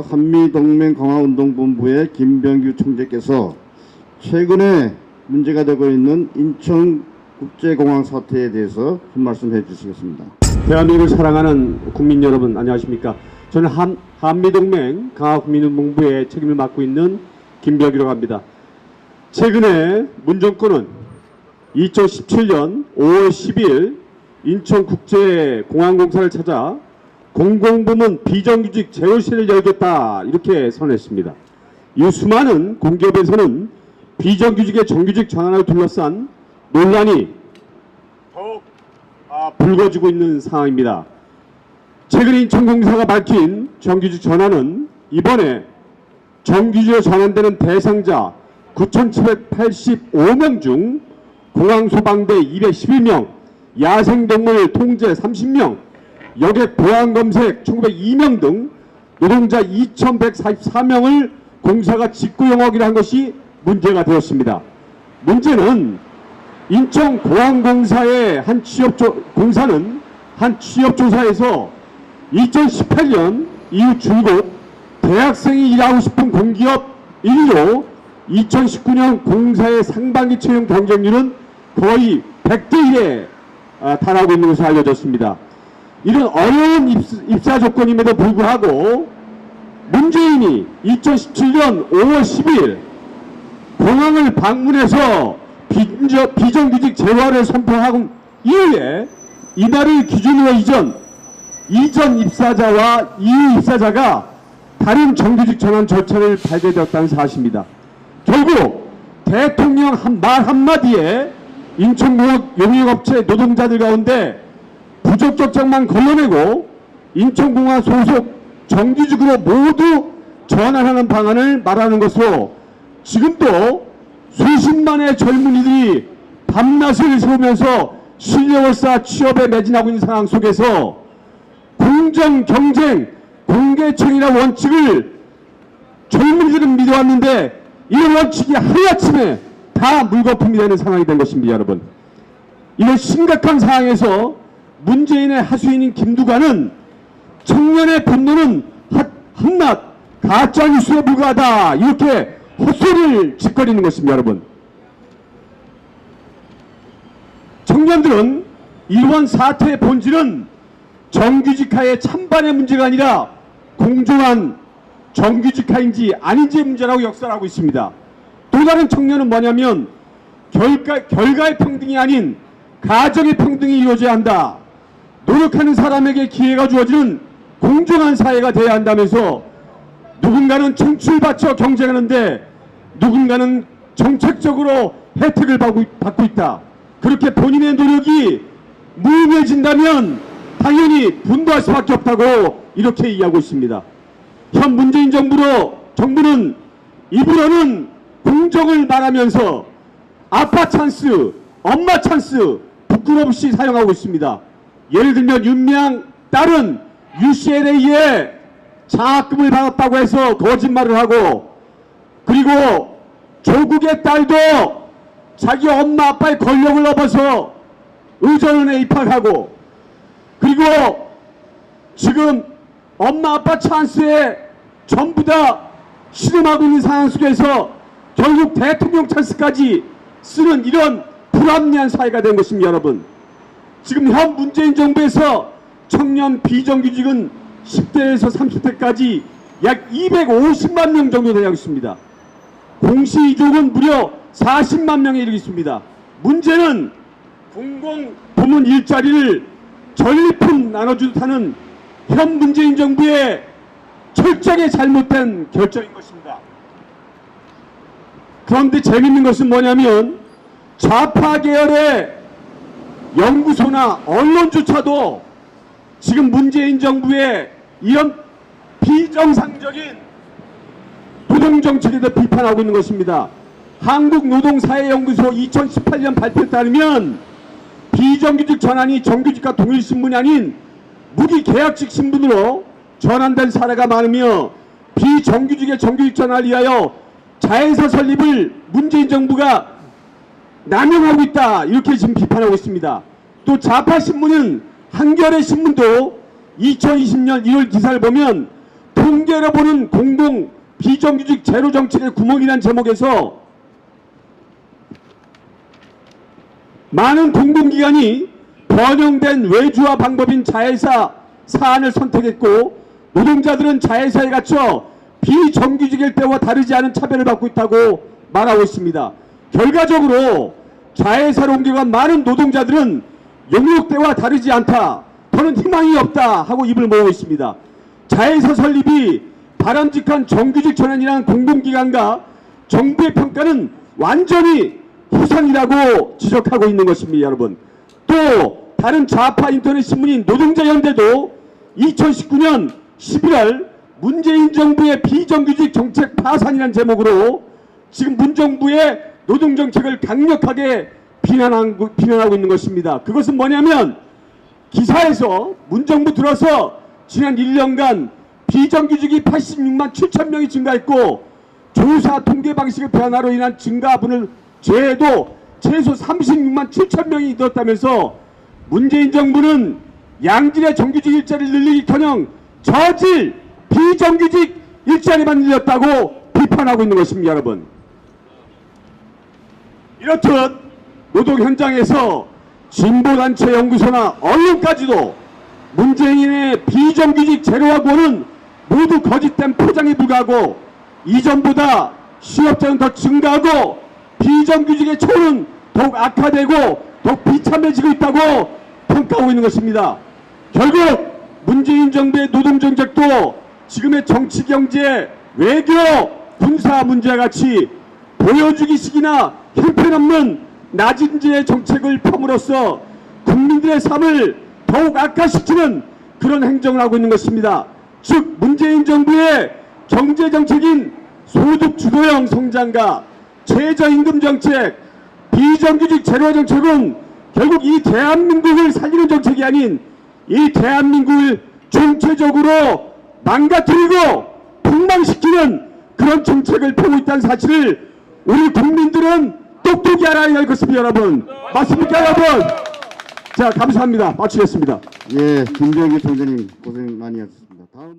관련해서 한미동맹 강화운동본부의 김병규 총재께서 최근에 문제가 되고 있는 인천국제공항 사태에 대해서 한 말씀 해주시겠습니다. 대한민국을 사랑하는 국민 여러분 안녕하십니까? 저는 한, 한미동맹 강화국민운동부의 책임을 맡고 있는 김병규라고 합니다. 최근에 문 정권은 2017년 5월 10일 인천국제공항공사를 찾아 공공부문 비정규직 재호실을 열겠다 이렇게 선언했습니다. 이 수많은 공기업에서는 비정규직의 정규직 전환을 둘러싼 논란이 더욱 아, 불거지고 있는 상황입니다. 최근 인천공사가 밝힌 정규직 전환은 이번에 정규직으로 전환되는 대상자 9,785명 중 공항 소방대 211명, 야생동물 통제 30명, 여객 보안 검색 1,902명 등 노동자 2,144명을 공사가 직구 영업이라 한 것이 문제가 되었습니다. 문제는 인천 공항공사의 한 취업 조, 공사는 한 취업 조사에서 2018년 이후 줄곧 대학생이 일하고 싶은 공기업 1위로 2019년 공사의 상반기 채용 경쟁률은 거의 100대 1에 아, 달하고 있는 것으로 알려졌습니다. 이런 어려운 입사, 조건임에도 불구하고 문재인이 2017년 5월 10일 공항을 방문해서 비정, 비정규직 재활을 선포한 이후에 이날을 기준으로 이전 이전 입사자와 이후 입사자가 다른 정규직 전환 절차를 밟게 되었다는 사실입니다. 결국 대통령 한 말 한마디에 인천공항 용역업체 노동자들 가운데 부적격장만 걸러내고 인천공항 소속 정규직으로 모두 전환하는 방안을 말하는 것으로 지금도 수십만의 젊은이들이 밤낮을 세우면서 쌓아 취업에 매진하고 있는 상황 속에서 공정 경쟁 공개청이라는 원칙을 젊은이들은 믿어왔는데 이런 원칙이 하루아침에 다 물거품이 되는 상황이 된 것입니다 여러분. 이런 심각한 상황에서 문재인의 하수인인 김두관은 청년의 분노는 한- 한낱 가짜뉴스에 불과하다 이렇게 헛소리를 짓거리는 것입니다 여러분 청년들은 이러한 사태의 본질은 정규직화의 찬반의 문제가 아니라 공정한 정규직화인지 아닌지의 문제라고 역설하고 있습니다. 또 다른 청년은 뭐냐면 결과, 결과의 평등이 아닌 가정의 평등이 이루어져야 한다. 노력하는 사람에게 기회가 주어지는 공정한 사회가 돼야 한다면서 누군가는 청출 받쳐 경쟁하는데 누군가는 정책적으로 혜택을 받고, 있다. 그렇게 본인의 노력이 무의미해진다면 당연히 분노할 수밖에 없다고 이렇게 이해하고 있습니다. 현 문재인 정부로 정부는 입으로는 공정을 말하면서 아빠 찬스, 엄마 찬스 부끄럼없이 사용하고 있습니다. 예를 들면 윤미향 딸은 UCLA에 장학금을 받았다고 해서 거짓말을 하고 그리고 조국의 딸도 자기 엄마 아빠의 권력을 넘어서 의전원에 입학하고 그리고 지금 엄마 아빠 찬스에 전부 다 실험하고 있는 상황 속에서 결국 대통령 찬스까지 쓰는 이런 불합리한 사회가 된 것입니다 여러분 지금 현 문재인 정부에서 청년 비정규직은 10대에서 30대까지 약 250만 명 정도 되고 있습니다 공시 이족은 무려 40만 명에 이르겠습니다. 문제는 공공 부문 일자리를 전리품 나눠주듯 하는 현 문재인 정부의 철저하게 잘못된 결정인 것입니다. 그런데 재밌는 것은 뭐냐면 좌파 계열의 연구소나 언론조차도 지금 문재인 정부의 이런 비정상적인 노동정책에 대해 비판하고 있는 것입니다. 한국노동사회연구소 2018년 발표에 따르면 비정규직 전환이 정규직과 동일 신분이 아닌 무기계약직 신분으로 전환된 사례가 많으며 비정규직의 정규직 전환을 위하여 자회사 설립을 문재인 정부가 남용하고 있다 이렇게 지금 비판하고 있습니다. 또 좌파 신문은 한겨레 신문도 2020년 1월 기사를 보면 통계로 보는 공공 비정규직 제로 정책의 구멍이란 제목에서 많은 공공기관이 번영된 외주화 방법인 자회사 사안을 선택했고 노동자들은 자회사에 갇혀 비정규직일 때와 다르지 않은 차별을 받고 있다고 말하고 있습니다. 결과적으로 자회사로 옮겨간 많은 노동자들은 영역 때와 다르지 않다. 더는 희망이 없다 하고 입을 모으고 있습니다. 자회사 설립이 바람직한 정규직 전환이라는 공공기관과 정부의 평가는 완전히 후상이라고 지적하고 있는 것입니다, 여러분. 또 다른 좌파 인터넷 신문인 노동자연대도 2019년 11월 문재인 정부의 비정규직 정책 파산이라는 제목으로 지금 문정부의 노동 정책을 강력하게 비난한, 비난하고 있는 것입니다. 그것은 뭐냐면 기사에서 문정부 들어서 지난 1년간 비정규직이 86만 7천 명이 증가했고 조사 통계 방식의 변화로 인한 증가분을 제해도 최소 36만 7천 명이 늘었다면서 문재인 정부는 양질의 정규직 일자리를 늘리기커녕 저질 비정규직 일자리만 늘렸다고 비판하고 있는 것입니다 여러분 이렇듯 노동 현장에서 진보단체 연구소나 언론까지도 문재인의 비정규직 제로화고는 모두 거짓된 포장에 불과하고 이전보다 실업자는 더 증가하고 비정규직의 초는 더욱 악화되고 더욱 비참해지고 있다고 평가하고 있는 것입니다. 결국 문재인 정부의 노동정책도 지금의 정치, 경제, 외교, 군사 문제와 같이 보여주기식이나 형편없는 낮은지의 정책을 펴므로써 국민들의 삶을 더욱 악화시키는 그런 행정을 하고 있는 것입니다. 즉 문재인 정부의 경제 정책인 소득 주도형 성장과 최저임금 정책, 비정규직 제로 정책은 결국 이 대한민국을 살리는 정책이 아닌 이 대한민국을 전체적으로 망가뜨리고 폭망시키는 그런 정책을 펴고 있다는 사실을 우리 국민들은 똑똑히 알아야 할 것입니다, 여러분. 맞습니까, 여러분? 자, 감사합니다. 마치겠습니다. 예, 김병규 총재님 고생 많이 하셨습니다. 다음